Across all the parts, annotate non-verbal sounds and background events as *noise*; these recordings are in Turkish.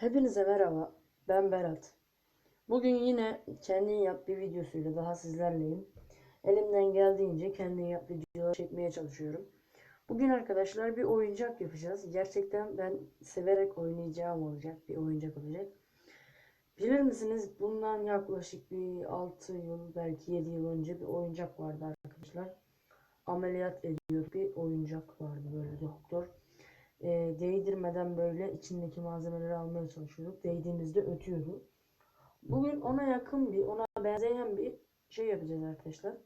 Hepinize merhaba. Ben Berat. Bugün yine kendin yap bir videosuyla daha sizlerleyim. Elimden geldiğince kendin yap videolar çekmeye çalışıyorum. Bugün arkadaşlar bir oyuncak yapacağız. Gerçekten ben severek oynayacağım olacak bir oyuncak olacak. Bilir misiniz bundan yaklaşık bir 6 yıl belki 7 yıl önce bir oyuncak vardı arkadaşlar. Ameliyat ediyor bir oyuncak vardı böyle doktor e, değdirmeden böyle içindeki malzemeleri almaya çalışıyorduk. Değdiğimizde ötüyordu. Bugün ona yakın bir, ona benzeyen bir şey yapacağız arkadaşlar.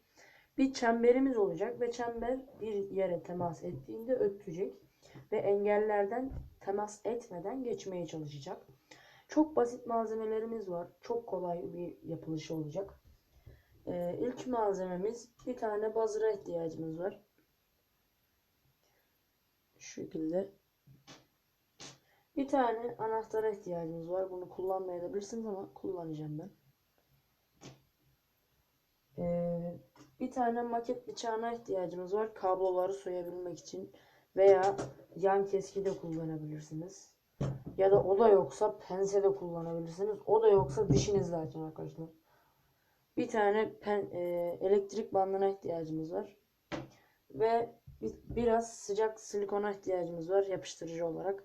Bir çemberimiz olacak ve çember bir yere temas ettiğinde ötecek ve engellerden temas etmeden geçmeye çalışacak. Çok basit malzemelerimiz var. Çok kolay bir yapılışı olacak. Ee, ilk malzememiz bir tane bazıra ihtiyacımız var. Şu şekilde bir tane anahtara ihtiyacımız var. Bunu kullanmayabilirsiniz ama kullanacağım ben. Ee, bir tane maket bıçağına ihtiyacımız var. Kabloları soyabilmek için veya yan keski de kullanabilirsiniz. Ya da o da yoksa pense de kullanabilirsiniz. O da yoksa dişinizle açın arkadaşlar. Bir tane pen, e, elektrik bandına ihtiyacımız var. Ve bi- biraz sıcak silikona ihtiyacımız var yapıştırıcı olarak.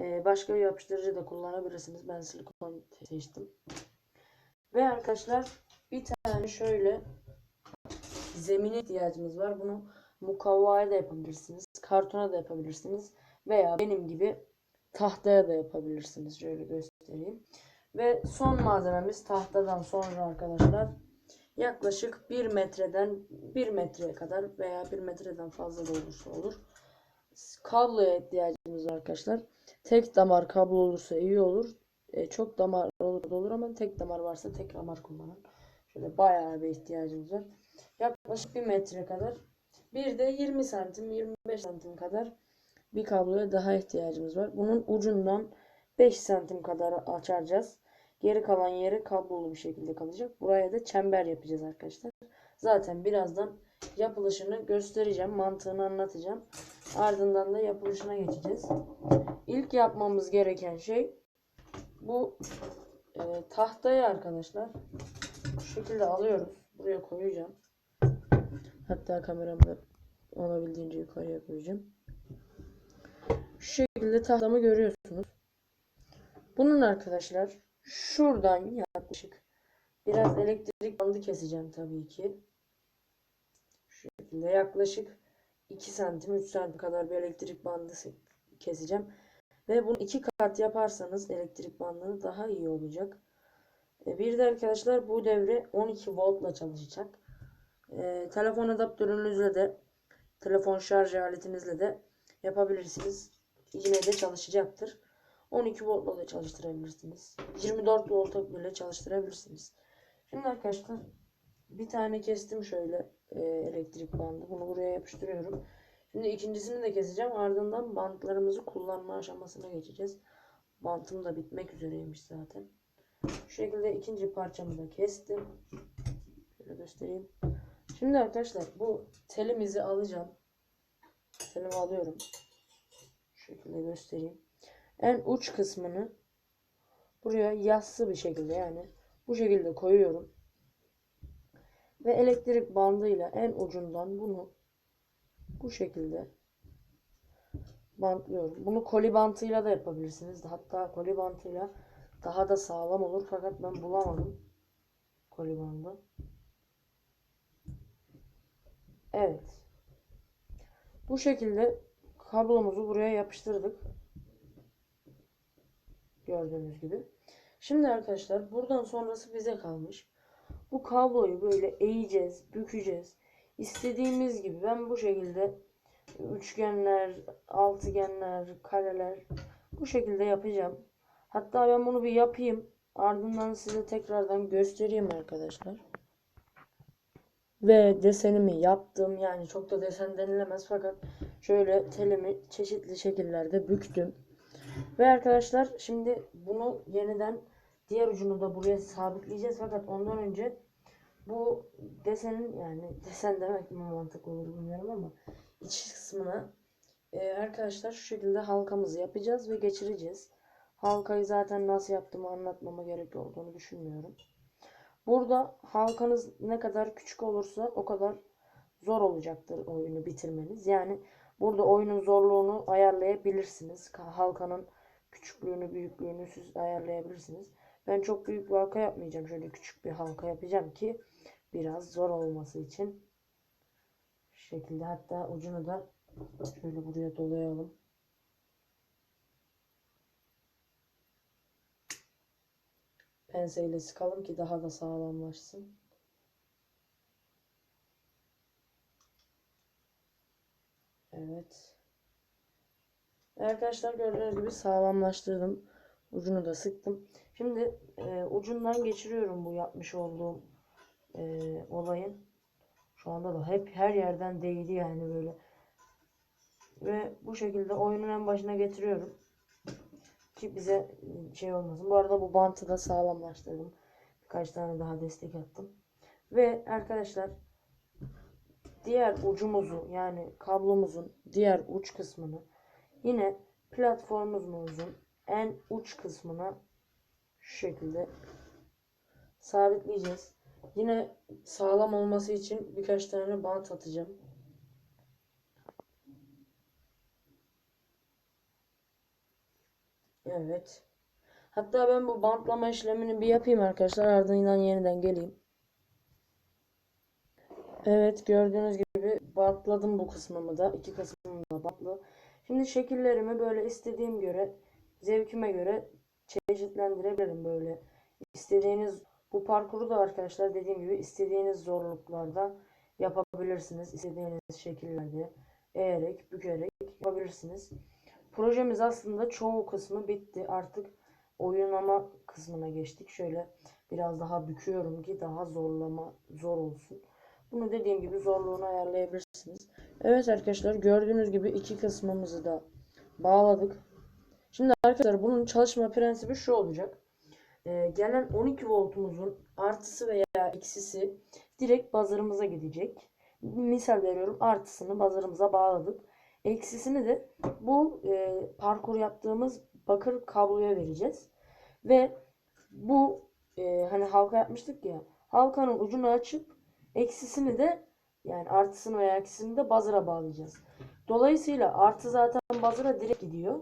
Ee, başka bir yapıştırıcı da kullanabilirsiniz. Ben silikon seçtim. Ve arkadaşlar bir tane şöyle zemine ihtiyacımız var. Bunu mukavvaya da yapabilirsiniz. Kartona da yapabilirsiniz. Veya benim gibi tahtaya da yapabilirsiniz. Şöyle göstereyim. Ve son malzememiz tahtadan sonra arkadaşlar yaklaşık 1 metreden 1 metreye kadar veya 1 metreden fazla da olursa olur. Kabloya ihtiyacımız var arkadaşlar. Tek damar kablo olursa iyi olur. E, çok damar olur olur ama tek damar varsa tek damar kullanın. Şöyle bayağı bir ihtiyacımız var. Yaklaşık 1 metre kadar. Bir de 20 santim 25 santim kadar bir kabloya daha ihtiyacımız var. Bunun ucundan 5 santim kadar açacağız. Geri kalan yeri kablolu bir şekilde kalacak. Buraya da çember yapacağız arkadaşlar. Zaten birazdan yapılışını göstereceğim. Mantığını anlatacağım. Ardından da yapılışına geçeceğiz. İlk yapmamız gereken şey bu e, tahtayı arkadaşlar bu şekilde alıyoruz. Buraya koyacağım. Hatta kameramı da olabildiğince yukarıya koyacağım. Şu şekilde tahtamı görüyorsunuz. Bunun arkadaşlar şuradan yaklaşık biraz elektrik bandı keseceğim tabii ki. Şu şekilde yaklaşık 2 santim 3 santim kadar bir elektrik bandı keseceğim. Ve bunu iki kat yaparsanız elektrik bandını daha iyi olacak. E, Bir de arkadaşlar bu devre 12 voltla çalışacak. E, telefon adaptörünüzle de telefon şarj aletinizle de yapabilirsiniz. Yine de çalışacaktır. 12 voltla da çalıştırabilirsiniz. 24 volta bile çalıştırabilirsiniz. Şimdi arkadaşlar bir tane kestim şöyle e, elektrik bandı. Bunu buraya yapıştırıyorum. Şimdi ikincisini de keseceğim. Ardından bantlarımızı kullanma aşamasına geçeceğiz. Bantım da bitmek üzereymiş zaten. Şu şekilde ikinci parçamı da kestim. Şöyle göstereyim. Şimdi arkadaşlar bu telimizi alacağım. Telimi alıyorum. Şu şekilde göstereyim. En uç kısmını buraya yassı bir şekilde yani bu şekilde koyuyorum. Ve elektrik bandıyla en ucundan bunu bu şekilde bantlıyorum. Bunu koli bantıyla da yapabilirsiniz. Hatta koli bantıyla daha da sağlam olur. Fakat ben bulamadım koli bandı. Evet. Bu şekilde kablomuzu buraya yapıştırdık. Gördüğünüz gibi. Şimdi arkadaşlar buradan sonrası bize kalmış. Bu kabloyu böyle eğeceğiz, bükeceğiz. İstediğimiz gibi ben bu şekilde üçgenler, altıgenler, kareler bu şekilde yapacağım. Hatta ben bunu bir yapayım. Ardından size tekrardan göstereyim arkadaşlar. Ve desenimi yaptım. Yani çok da desen denilemez fakat şöyle telimi çeşitli şekillerde büktüm. Ve arkadaşlar şimdi bunu yeniden diğer ucunu da buraya sabitleyeceğiz. Fakat ondan önce bu desenin yani *laughs* desen demek mi mantıklı olur bilmiyorum ama iç kısmına e, arkadaşlar şu şekilde halkamızı yapacağız ve geçireceğiz. halkayı zaten nasıl yaptığımı anlatmama gerek olduğunu düşünmüyorum. Burada halkanız ne kadar küçük olursa o kadar zor olacaktır oyunu bitirmeniz. Yani burada oyunun zorluğunu ayarlayabilirsiniz. Ka- Halkanın küçüklüğünü, büyüklüğünü siz ayarlayabilirsiniz. Ben çok büyük bir halka yapmayacağım. Şöyle küçük bir halka yapacağım ki biraz zor olması için. Şu şekilde hatta ucunu da şöyle buraya dolayalım. Penseyle sıkalım ki daha da sağlamlaşsın. Evet. Arkadaşlar gördüğünüz gibi sağlamlaştırdım. Ucunu da sıktım. Şimdi e, ucundan geçiriyorum bu yapmış olduğum e, olayın. Şu anda da hep her yerden değdi yani böyle. Ve bu şekilde oyunun en başına getiriyorum. Ki bize şey olmasın. Bu arada bu bantı da sağlamlaştırdım. Birkaç tane daha destek attım. Ve arkadaşlar diğer ucumuzu yani kablomuzun diğer uç kısmını yine platformumuzun en uç kısmına şu şekilde sabitleyeceğiz. Yine sağlam olması için birkaç tane bant atacağım. Evet. Hatta ben bu bantlama işlemini bir yapayım arkadaşlar. Ardından yeniden geleyim. Evet gördüğünüz gibi bantladım bu kısmımı da. iki kısmımı da bantlı. Şimdi şekillerimi böyle istediğim göre, zevkime göre çeşitlendirebilirim böyle. İstediğiniz bu parkuru da arkadaşlar dediğim gibi istediğiniz zorluklarda yapabilirsiniz. İstediğiniz şekillerde eğerek, bükerek yapabilirsiniz. Projemiz aslında çoğu kısmı bitti. Artık oyunlama kısmına geçtik. Şöyle biraz daha büküyorum ki daha zorlama zor olsun. Bunu dediğim gibi zorluğunu ayarlayabilirsiniz. Evet arkadaşlar gördüğünüz gibi iki kısmımızı da bağladık. Şimdi arkadaşlar bunun çalışma prensibi şu olacak. Ee, gelen 12 voltumuzun artısı veya eksisi direkt buzzer'ımıza gidecek. Misal veriyorum artısını buzzer'ımıza bağladık. Eksisini de bu e, parkur yaptığımız bakır kabloya vereceğiz. Ve bu e, hani halka yapmıştık ya. Halkanın ucunu açıp eksisini de yani artısını veya eksisini de buzzer'a bağlayacağız. Dolayısıyla artı zaten buzzer'a direkt gidiyor.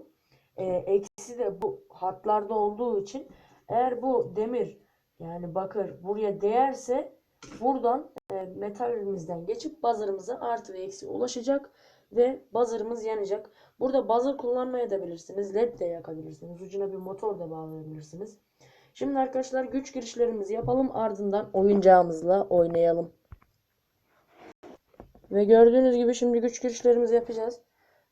E, eksi de bu hatlarda olduğu için eğer bu demir yani bakır buraya değerse buradan e, metalimizden geçip buzzer'ımıza artı ve eksi ulaşacak ve buzzer'ımız yanacak. Burada buzzer kullanmaya da bilirsiniz. LED de yakabilirsiniz. Ucuna bir motor da bağlayabilirsiniz. Şimdi arkadaşlar güç girişlerimizi yapalım. Ardından oyuncağımızla oynayalım. Ve gördüğünüz gibi şimdi güç girişlerimizi yapacağız.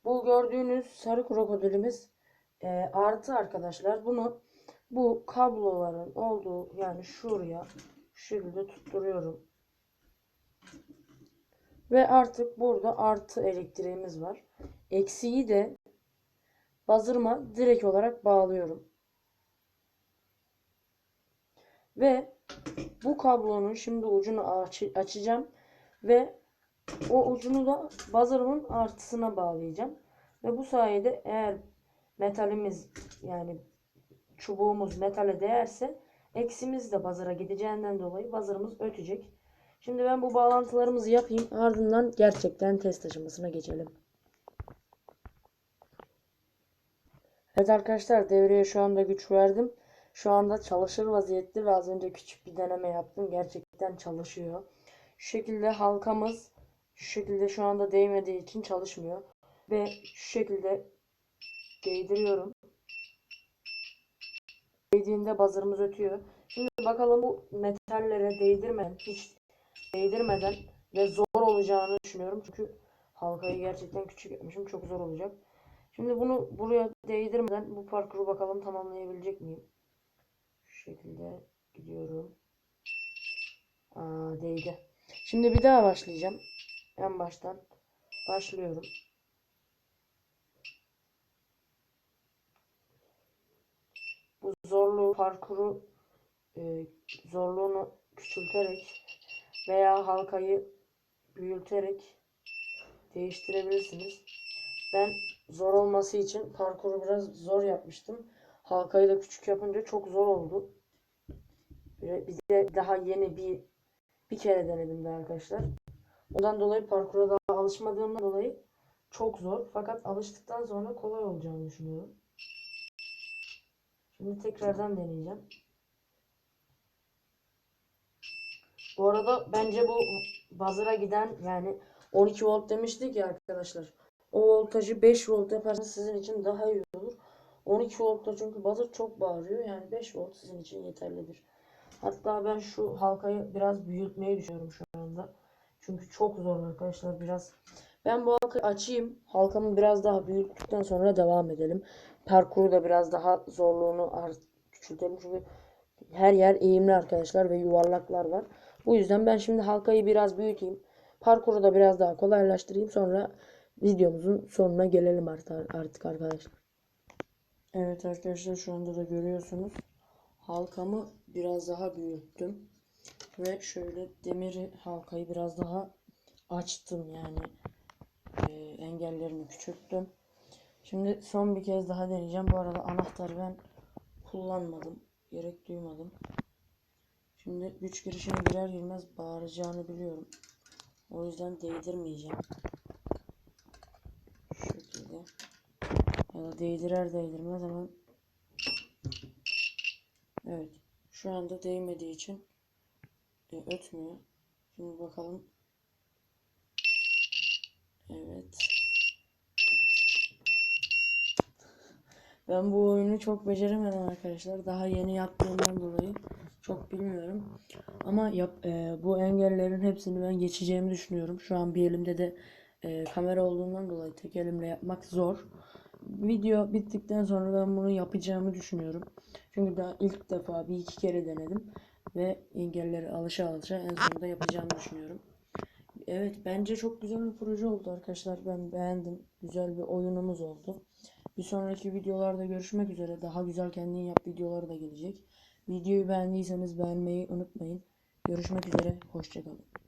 Bu gördüğünüz sarı krokodilimiz e, artı arkadaşlar. Bunu bu kabloların olduğu yani şuraya şu şekilde tutturuyorum. Ve artık burada artı elektriğimiz var. Eksiği de buzzer'ıma direkt olarak bağlıyorum. Ve bu kablonun şimdi ucunu aç açacağım ve o ucunu da buzzer'ımın artısına bağlayacağım. Ve bu sayede eğer metalimiz yani çubuğumuz metale değerse eksimiz de buzzer'a gideceğinden dolayı buzzer'ımız ötecek. Şimdi ben bu bağlantılarımızı yapayım. Ardından gerçekten test aşamasına geçelim. Evet arkadaşlar devreye şu anda güç verdim. Şu anda çalışır vaziyette ve az önce küçük bir deneme yaptım. Gerçekten çalışıyor. Şu şekilde halkamız şu şekilde şu anda değmediği için çalışmıyor. Ve şu şekilde değdiriyorum. Değdiğinde buzzer'ımız ötüyor. Şimdi bakalım bu metallere değdirmeden hiç değdirmeden ve zor olacağını düşünüyorum. Çünkü halkayı gerçekten küçük yapmışım. Çok zor olacak. Şimdi bunu buraya değdirmeden bu parkuru bakalım tamamlayabilecek miyim? Şu şekilde gidiyorum. Aa değdi. Şimdi bir daha başlayacağım. En baştan başlıyorum. Zorluğu parkuru e, zorluğunu küçülterek veya halkayı büyüterek değiştirebilirsiniz. Ben zor olması için parkuru biraz zor yapmıştım. halkayı da küçük yapınca çok zor oldu. Bir de daha yeni bir bir kere denedim daha arkadaşlar. Ondan dolayı parkura daha alışmadığımdan dolayı çok zor. Fakat alıştıktan sonra kolay olacağını düşünüyorum. Şimdi tekrardan deneyeceğim. Bu arada bence bu buzzer'a giden yani 12 volt demiştik ya arkadaşlar. O voltajı 5 volt yaparsanız sizin için daha iyi olur. 12 voltta çünkü buzzer çok bağırıyor. Yani 5 volt sizin için yeterlidir. Hatta ben şu halkayı biraz büyütmeyi düşünüyorum şu anda. Çünkü çok zor arkadaşlar biraz. Ben bu halkayı açayım. Halkamı biraz daha büyüttükten sonra devam edelim. Parkuru da biraz daha zorluğunu küçültelim. Çünkü her yer eğimli arkadaşlar ve yuvarlaklar var. Bu yüzden ben şimdi halkayı biraz büyüteyim. Parkuru da biraz daha kolaylaştırayım. Sonra videomuzun sonuna gelelim artık arkadaşlar. Evet arkadaşlar şu anda da görüyorsunuz. Halkamı biraz daha büyüttüm. Ve şöyle demiri halkayı biraz daha açtım yani. e, engellerini küçülttüm. Şimdi son bir kez daha deneyeceğim. Bu arada anahtarı ben kullanmadım. Gerek duymadım. Şimdi güç girişine girer girmez bağıracağını biliyorum. O yüzden değdirmeyeceğim. Şu şekilde. Ya da değdirer değdirmez hemen. Evet. Şu anda değmediği için e, ötmüyor. Şimdi bakalım. Evet. Ben bu oyunu çok beceremedim arkadaşlar. Daha yeni yaptığımdan dolayı çok bilmiyorum. Ama yap, e, bu engellerin hepsini ben geçeceğimi düşünüyorum. Şu an bir elimde de e, kamera olduğundan dolayı tek elimle yapmak zor. Video bittikten sonra ben bunu yapacağımı düşünüyorum. Çünkü daha ilk defa bir iki kere denedim. Ve engelleri alışa alışa en sonunda yapacağımı düşünüyorum. Evet bence çok güzel bir proje oldu arkadaşlar. Ben beğendim. Güzel bir oyunumuz oldu. Bir sonraki videolarda görüşmek üzere. Daha güzel kendin yap videoları da gelecek. Videoyu beğendiyseniz beğenmeyi unutmayın. Görüşmek üzere. Hoşçakalın.